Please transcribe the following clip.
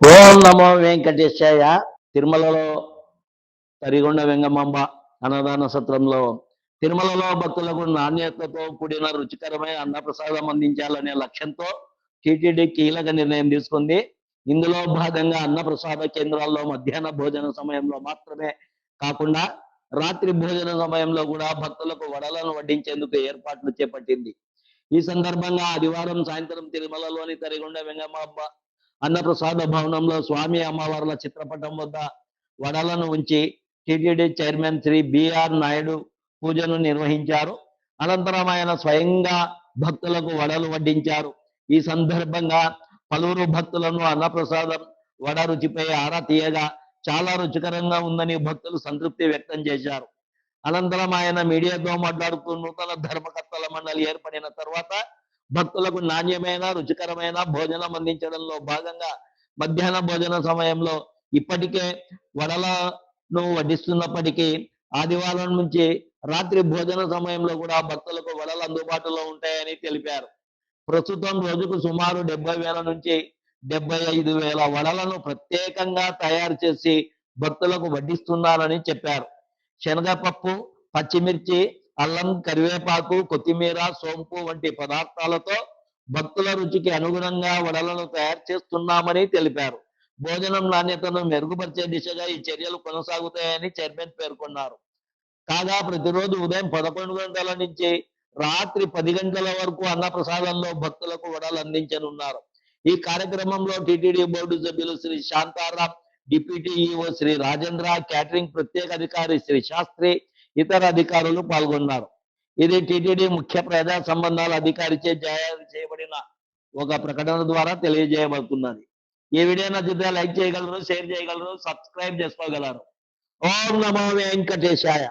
ఓం నమో వెంకటేశాయ. తిరుమలలో తరిగొండ వెంగమాంబ అన్నదాన సత్రంలో తిరుమలలో భక్తులకు నాణ్యతతో కూడిన రుచికరమైన అన్నప్రసాదం అందించాలనే లక్ష్యంతో టీటీడీ కీలక నిర్ణయం తీసుకుంది. ఇందులో భాగంగా అన్నప్రసాద కేంద్రాల్లో మధ్యాహ్న భోజన సమయంలో మాత్రమే కాకుండా రాత్రి భోజన సమయంలో కూడా భక్తులకు వడలను వడ్డించేందుకు ఏర్పాట్లు చేపట్టింది. ఈ సందర్భంగా ఆదివారం సాయంత్రం తిరుమలలోని తరిగొండ వెంగమాంబ అన్నప్రసాద భవనంలో స్వామి అమ్మవార్ల చిత్రపటం వద్ద వడలను ఉంచి TTD chairman Shri B R Naidu పూజను నిర్వహించారు. అనంతరం ఆయన స్వయంగా భక్తులకు వడలు వడ్డించారు. ఈ సందర్భంగా పలువురు భక్తులను అన్నప్రసాదం వడ రుచిపై ఆరా తీయగా చాలా రుచికరంగా ఉందని భక్తులు సంతృప్తి వ్యక్తం చేశారు. అనంతరం ఆయన మీడియాతో మాట్లాడుతూ నూతన ధర్మకర్తల మండలి ఏర్పడిన తర్వాత భక్తులకు నాణ్యమైన రుచికరమైన భోజనం అందించడంలో భాగంగా మధ్యాహ్న భోజన సమయంలో ఇప్పటికే వడలను వడ్డిస్తున్నప్పటికీ ఆదివారం నుంచి రాత్రి భోజన సమయంలో కూడా భక్తులకు వడలు అందుబాటులో ఉంటాయని తెలిపారు. ప్రస్తుతం రోజుకు సుమారు డెబ్బై వేల నుంచి డెబ్బై ఐదు వేల వడలను ప్రత్యేకంగా తయారు చేసి భక్తులకు వడ్డిస్తున్నారని చెప్పారు. శనగపప్పు పచ్చిమిర్చి అల్లం కరివేపాకు కొత్తిమీర సోంపు వంటి పదార్థాలతో భక్తుల రుచికి అనుగుణంగా వడలను తయారు చేస్తున్నామని తెలిపారు. భోజనం నాణ్యతను మెరుగుపరిచే దిశగా ఈ చర్యలు కొనసాగుతాయని చైర్మన్ పేర్కొన్నారు. కాగా ప్రతిరోజు ఉదయం పదకొండు గంటల నుంచి రాత్రి పది గంటల వరకు అన్నప్రసాదంలో భక్తులకు వడలు అందించనున్నారు. ఈ కార్యక్రమంలో టిటిడి బోర్డు సభ్యులు Shri Shantaram deputy EO Shri Rajendra catering ప్రత్యేక అధికారి శ్రీ శాస్త్రి ఇతర అధికారులు పాల్గొన్నారు. ఇది టిటిడి ముఖ్య ప్రజా సంబంధాల అధికారిచే జారీ చేయబడిన ఒక ప్రకటన ద్వారా తెలియజేయబడుతున్నది. ఈ వీడియో నచ్చితే లైక్ చేయగలరు షేర్ చేయగలరు సబ్స్క్రైబ్ చేసుకోగలరు. ఓం నమో వెంకటేశాయ.